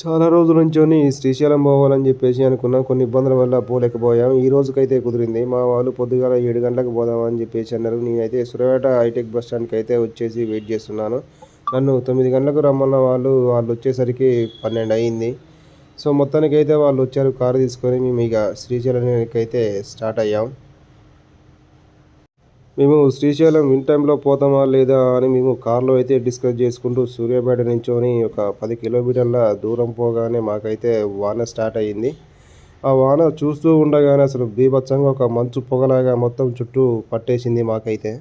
చాలా రోజుల నుంచోని శ్రీశైలం పోవాలని చెప్పేసి అనుకున్నాం. కొన్ని ఇబ్బందుల వల్ల పోలేకపోయాం. ఈ రోజుకైతే కుదిరింది. మా వాళ్ళు పొద్దుగాల ఏడు గంటలకు పోదామని చెప్పేసి అన్నారు. నేనైతే సురవేట హైటెక్ బస్ స్టాండ్కి అయితే వచ్చేసి వెయిట్ చేస్తున్నాను. నన్ను తొమ్మిది గంటలకు రమ్మన్న వాళ్ళు వాళ్ళు వచ్చేసరికి పన్నెండు అయింది. సో మొత్తానికి అయితే వాళ్ళు వచ్చారు కారు తీసుకొని మేము ఇక శ్రీశైలానికి అయితే స్టార్ట్ అయ్యాం. మేము శ్రీశైలం ఇన్ టైంలో పోతామా లేదా అని మేము కార్లో అయితే డిస్కస్ చేసుకుంటూ సూర్యాపేట నుంచొని ఒక పది కిలోమీటర్ల దూరం పోగానే మాకైతే వాన స్టార్ట్ అయ్యింది. ఆ వాన చూస్తూ ఉండగానే అసలు బీభత్సంగా ఒక మంచు పొగలాగా మొత్తం చుట్టూ పట్టేసింది మాకైతే.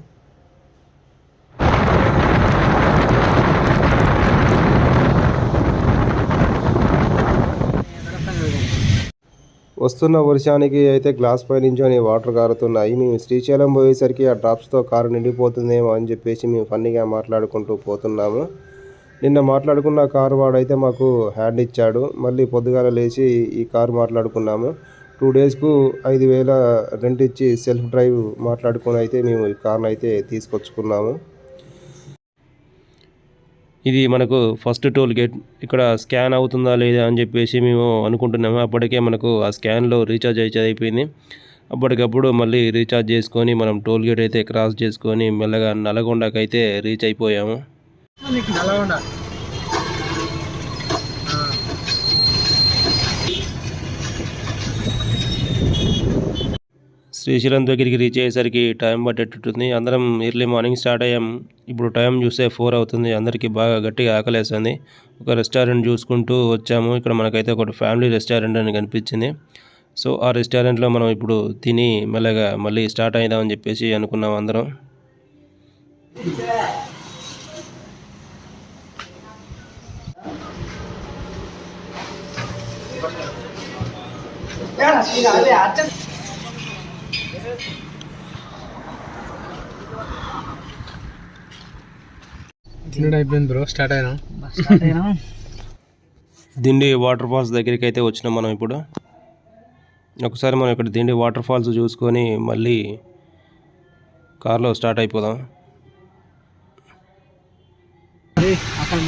వస్తున్న వర్షానికి అయితే గ్లాస్ పై నుంచొని వాటర్ కారుతున్నాయి. మేము శ్రీశైలం పోయేసరికి ఆ డ్రాప్స్తో కారు నిండిపోతుందేమో అని చెప్పేసి మేము ఫన్నీగా మాట్లాడుకుంటూ పోతున్నాము. నిన్న మాట్లాడుకున్న కారు వాడైతే మాకు హ్యాండ్ ఇచ్చాడు. మళ్ళీ పొద్దుగాల లేచి ఈ కారు మాట్లాడుకున్నాము. టూ డేస్కు ఐదు వేల రెంట్ ఇచ్చి సెల్ఫ్ డ్రైవ్ మాట్లాడుకొని అయితే మేము ఈ కార్ని అయితే తీసుకొచ్చుకున్నాము. ఇది మనకు ఫస్ట్ టోల్ గేట్ ఇక్కడ స్కాన్ అవుతుందా లేదా అని చెప్పేసి మేము అనుకుంటున్నాము అప్పటికే మనకు ఆ స్కాన్లో రీఛార్జ్ అయితే అయిపోయింది. అప్పటికప్పుడు మళ్ళీ రీఛార్జ్ చేసుకొని మనం టోల్ గేట్ అయితే క్రాస్ చేసుకొని మెల్లగా నల్గొండకైతే రీచ్ అయిపోయాము. నల్గొండ శ్రీశైలం దగ్గరికి రీచ్ అయ్యేసరికి టైం పట్టేటట్టుంది. అందరం ఎర్లీ మార్నింగ్ స్టార్ట్ అయ్యాం. ఇప్పుడు టైం చూస్తే ఫోర్ అవుతుంది. అందరికీ బాగా గట్టిగా ఆకలేస్తుంది. ఒక రెస్టారెంట్ చూసుకుంటూ వచ్చాము. ఇక్కడ మనకైతే ఒక ఫ్యామిలీ రెస్టారెంట్ అని కనిపించింది. సో ఆ రెస్టారెంట్లో మనం ఇప్పుడు తిని మెల్లగా మళ్ళీ స్టార్ట్ అయిదామని చెప్పేసి అనుకున్నాం అందరం. తినడం అయిపోయింది బ్రో స్టార్ట్ అయినా? దిండి వాటర్ ఫాల్స్ దగ్గరికి అయితే వచ్చినాం మనం ఇప్పుడు. ఒకసారి మనం ఇక్కడ దిండి వాటర్ ఫాల్స్ చూసుకొని మళ్ళీ కార్లో స్టార్ట్ అయిపోదాం. అక్కడ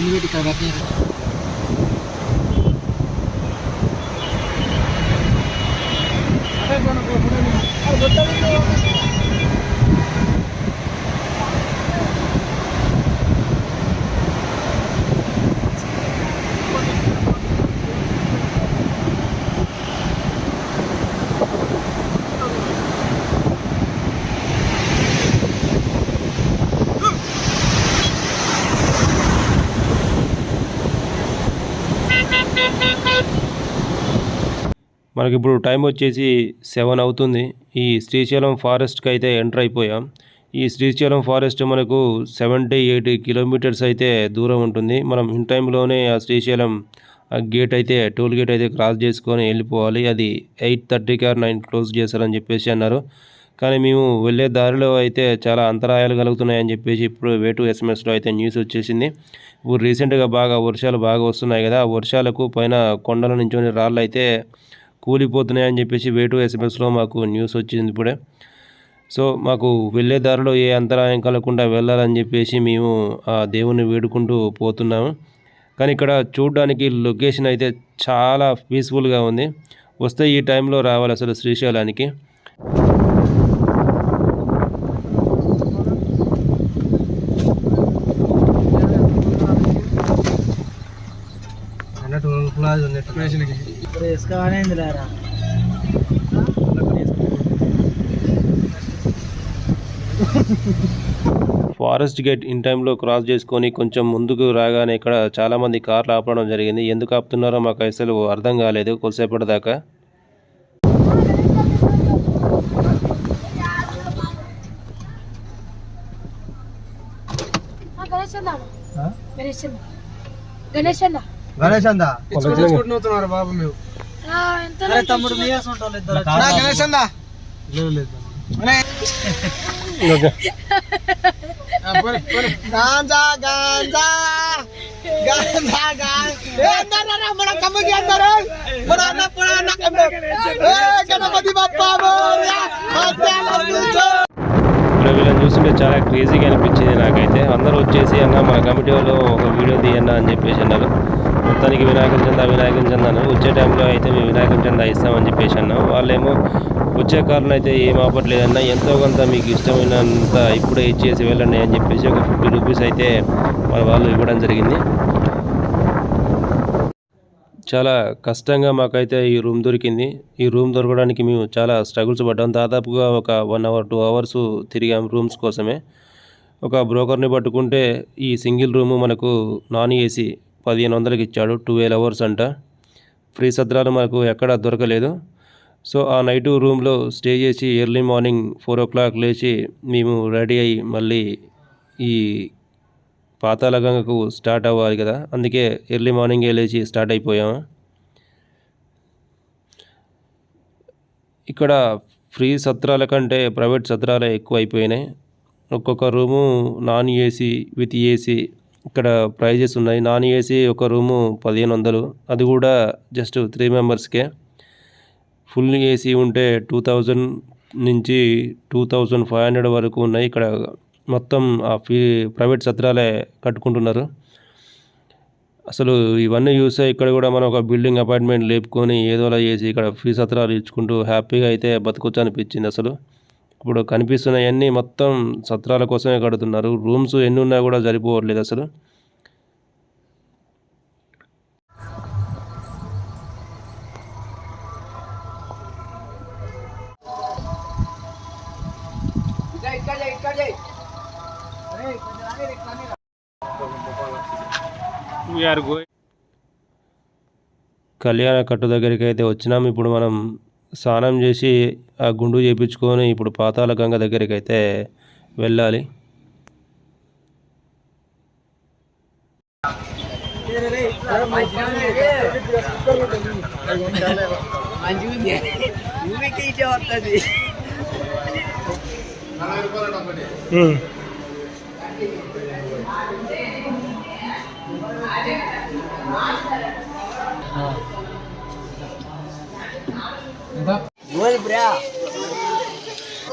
మనకి ఇప్పుడు టైం వచ్చేసి సెవెన్ అవుతుంది. ఈ శ్రీశైలం ఫారెస్ట్కి అయితే ఎంటర్ అయిపోయాం. ఈ శ్రీశైలం ఫారెస్ట్ మనకు సెవెంటీ ఎయిటీ కిలోమీటర్స్ అయితే దూరం ఉంటుంది. మనం ఇన్ టైంలోనే ఆ శ్రీశైలం ఆ గేట్ అయితే టోల్ గేట్ అయితే క్రాస్ చేసుకొని వెళ్ళిపోవాలి. అది ఎయిట్ థర్టీకి ఆర్ నైన్ క్లోజ్ చేస్తారని చెప్పేసి అన్నారు. కానీ మేము వెళ్ళే దారిలో అయితే చాలా అంతరాయాలు కలుగుతున్నాయని చెప్పేసి ఇప్పుడు వేటు ఎస్ఎంఎస్లో అయితే న్యూస్ వచ్చేసింది. ఇప్పుడు రీసెంట్గా బాగా వర్షాలు బాగా వస్తున్నాయి కదా. వర్షాలకు పైన కొండల నుంచి రాళ్ళు అయితే కూలిపోతున్నాయని చెప్పేసి వేటు ఎస్ఎంఎస్లో మాకు న్యూస్ వచ్చింది ఇప్పుడే. సో మాకు వెళ్ళే దారిలో ఏ అంతరాయం కలగకుండా వెళ్ళాలని చెప్పేసి మేము ఆ దేవుని వేడుకుంటూ పోతున్నాము. కానీ ఇక్కడ చూడడానికి లొకేషన్ అయితే చాలా పీస్ఫుల్గా ఉంది. వస్తే ఈ టైంలో రావాలి అసలు శ్రీశైలానికి. అన్నట్టు లేరా? ఫారెస్ట్ గేట్ ఇన్ టైంలో క్రాస్ చేసుకొని కొంచెం ముందుకు రాగానే ఇక్కడ చాలామంది కార్లు ఆపడం జరిగింది. ఎందుకు ఆపుతున్నారో మాకు అసలు అర్థం కాలేదు కొద్దిసేపటి దాకా. గణేష్ గణేష్ బాబు మేము అరే తమ్ముడు మీ వేసుకుంటాం ఇద్దరు. గణేష్ అందా లేదు లేదు. గాంజా గాంజా గాంజా గాంజా. మన కమ్మకి అంటారు మన అన్న పురా అన్న. కమ్మ ఏ గణపతి బప్పా మోరియా. వీళ్ళని చూస్తుంటే చాలా క్రేజీగా అనిపించింది నాకైతే. అందరూ వచ్చేసి అన్న మన కమిటీ వాళ్ళు ఒక వీడియో తీయన్నా అని చెప్పేసి అన్నారు. మొత్తానికి వినాయకుని చందా వినాయకుని చందా వచ్చే టైంలో అయితే మేము వినాయకుని చందా ఇస్తామని చెప్పేసి అన్నాం. వాళ్ళేమో వచ్చే కారణం అయితే ఏం అవ్వట్లేదన్నా ఎంతో కొంత మీకు ఇష్టమైనంత ఇప్పుడే ఇచ్చేసి వెళ్ళండి అని చెప్పేసి ఒక ఫిఫ్టీ రూపీస్ అయితే మన వాళ్ళు ఇవ్వడం జరిగింది. చాలా కష్టంగా మాకైతే ఈ రూమ్ దొరికింది. ఈ రూమ్ దొరకడానికి మేము చాలా స్ట్రగుల్స్ పడ్డాం. దాదాపుగా ఒక వన్ అవర్ టూ అవర్స్ తిరిగాం రూమ్స్ కోసమే. ఒక బ్రోకర్ని పట్టుకుంటే ఈ సింగిల్ రూము మనకు నాన్ ఏసీ పదిహేను వందలకి ఇచ్చాడు. ట్వెల్వ్ అవర్స్ అంట. ఫ్రీ సత్రాలు మనకు ఎక్కడ దొరకలేదు. సో ఆ నైటు రూమ్లో స్టే చేసి early morning four o'clock లేచి మేము రెడీ అయ్యి మళ్ళీ ఈ పాతాళ గంగకు స్టార్ట్ అవ్వాలి కదా. అందుకే ఎర్లీ మార్నింగే లేచి స్టార్ట్ అయిపోయాము ఇక్కడ ఫ్రీ సత్రాల కంటే ప్రైవేట్ సత్రాలే ఎక్కువ అయిపోయినాయి ఒక్కొక్క room non AC with AC ఇక్కడ ప్రైజెస్ ఉన్నాయి. నాన్ ఏసీ ఒక రూము పదిహేను వందలు. అది కూడా జస్ట్ త్రీ మెంబర్స్కే. ఫుల్ ఏసీ ఉంటే టూ థౌజండ్ నుంచి టూ థౌజండ్ ఫైవ్ హండ్రెడ్ వరకు ఉన్నాయి. ఇక్కడ మొత్తం ఆ ఫీ ప్రైవేట్ సత్రాలే కట్టుకుంటున్నారు. అసలు ఇవన్నీ చూస్తే ఇక్కడ కూడా మనం ఒక బిల్డింగ్ అపార్ట్మెంట్ లేపుకొని ఏదోలా చేసి ఇక్కడ ఫీ సత్రాలు ఇచ్చుకుంటూ హ్యాపీగా అయితే బతకొచ్చు అనిపించింది అసలు. ఇప్పుడు కనిపిస్తున్నవన్నీ మొత్తం సత్రాల కోసమే కడుతున్నారు. రూమ్స్ ఎన్ని ఉన్నా కూడా సరిపోవట్లేదు అసలు. కళ్యాణ కట్టు దగ్గరికి అయితే వచ్చినాం. ఇప్పుడు మనం స్నానం చేసి ఆ గుండు చేయించుకొని ఇప్పుడు పాతాళ గంగ దగ్గరికి అయితే వెళ్ళాలి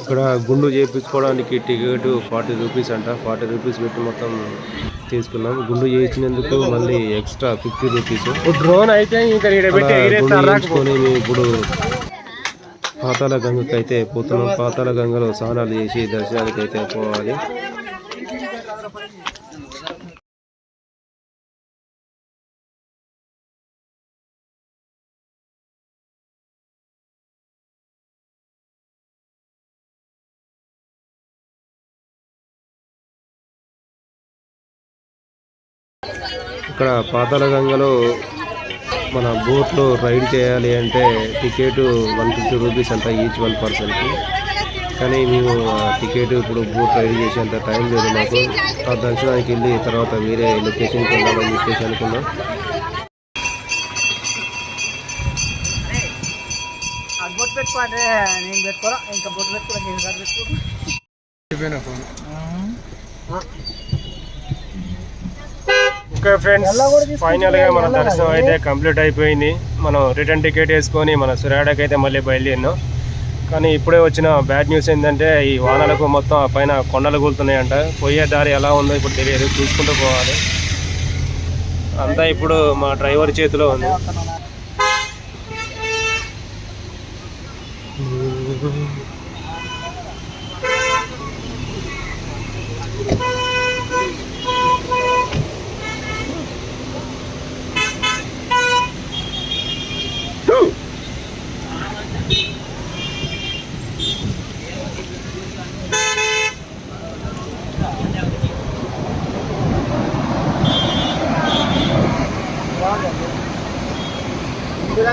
ఇక్కడ గుండు చేయించుకోవడానికి టికెట్ ఫార్టీ రూపీస్ అంట. ఫార్టీ రూపీస్ పెట్టి మొత్తం తీసుకున్నాం. గుండు చేయించినందుకు మళ్ళీ ఎక్స్ట్రా ఫిఫ్టీ రూపీస్. డ్రోన్ అయితే ఇంకా చేయించుకొని ఇప్పుడు పాతాళ గంగకి అయితే పోతున్నాం. పాతాళ గంగలో స్నానాలు చేసి దర్శనానికి అయితే పోవాలి. ఇక్కడ పాతాళ గంగలో మన బోట్లో రైడ్ చేయాలి అంటే టికెట్ వన్ ఫిఫ్టీ రూపీస్ అంట ఈచ్ వన్ పర్సన్కి. కానీ మేము టికెట్ ఇప్పుడు బోట్ రైడ్ చేసేంత టైం లేదు మాకు. ఆ దర్శనానికి వెళ్ళి తర్వాత వేరే లొకేషన్కి వెళ్ళాలని చెప్పేసి అనుకున్నాం. నేను పెట్టుకోరా ఇంకా బొట్టు పెట్టుకోరా నేను కాదు పెట్టుకో ఓకే ఫ్రెండ్స్ ఫైనల్గా మన దర్శనం అయితే కంప్లీట్ అయిపోయింది. మనం రిటర్న్ టికెట్ వేసుకొని మన సురాడకి అయితే మళ్ళీ బయలుదేరినాం. కానీ ఇప్పుడే వచ్చిన బ్యాడ్ న్యూస్ ఏంటంటే ఈ వానలకు మొత్తం ఆ పైన కొండలు కూలుతున్నాయంట. పోయే దారి ఎలా ఉందో ఇప్పుడు తెలియదు. చూసుకుంటూ పోవాలి. అంతా ఇప్పుడు మా డ్రైవర్ చేతిలో ఉంది.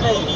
নাই